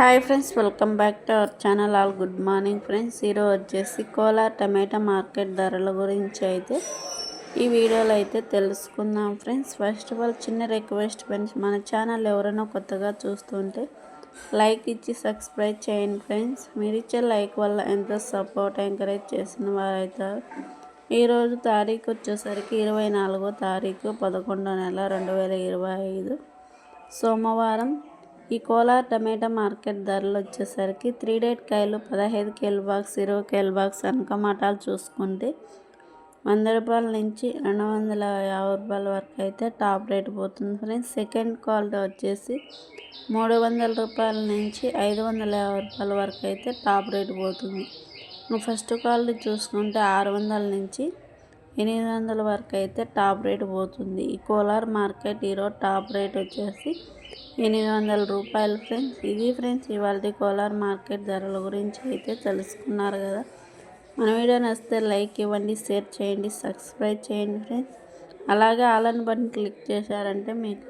Hi friends welcome back to our channel. All good morning friends. ఈరోజు వచ్చేసి కోలార్ టమాటా market ధరల గురించి అయితే ఈ వీడియోలో అయితే తెలుసుకుందాం ఫ్రెండ్స్. ఫస్ట్ ఆఫ్ ఆల్ చిన్న రిక్వెస్ట్ ఫ్రెండ్స్ మన ఛానల్ ఎవరైనా కొత్తగా చూస్తుంటే లైక్ ఇచ్చి సబ్స్క్రైబ్ చేయండి ఫ్రెండ్స్. మీరు ఇచ్చే లైక్ వల్ల ఎంతో సపోర్ట్ ఎంకరేజ్ చేసిన వారైతారు. ఈరోజు తారీఖు వచ్చేసరికి ఇరవై నాలుగో తారీఖు పదకొండో నెల రెండు వేల ఇరవై ఐదు. సోమవారం ఈ కోలార్ టమాటా మార్కెట్ ధరలు వచ్చేసరికి త్రీ డేట్ కాయలు పదహైదు కేల్ బాక్స్ ఇరవై కేల్ బాక్స్ అనకమాటాలు చూసుకుంటే వంద రూపాయల నుంచి రెండు వందల యాభై రూపాయల వరకు అయితే టాప్ రేట్ పోతుంది ఫ్రెండ్స్. సెకండ్ క్వాలిటీ వచ్చేసి మూడు వందల రూపాయల నుంచి ఐదు వందల యాభై రూపాయల వరకు అయితే టాప్ రేట్ పోతుంది. ఫస్ట్ క్వాలిటీ చూసుకుంటే ఆరు వందల నుంచి ఎనిమిది వందల వరకు అయితే టాప్ రేట్ పోతుంది. ఈ కోలార్ మార్కెట్ ఈరోజు టాప్ రేట్ వచ్చేసి ఎనిమిది వందల రూపాయలు ఫ్రెండ్స్. ఇది ఫ్రెండ్స్ ఇవాళ కోలార్ మార్కెట్ ధరల గురించి అయితే తెలుసుకున్నారు కదా. మన వీడియో నచ్చితే లైక్ ఇవ్వండి షేర్ చేయండి సబ్స్క్రైబ్ చేయండి ఫ్రెండ్స్. అలాగే ఆలన్ బటన్ క్లిక్ చేశారంటే మీకు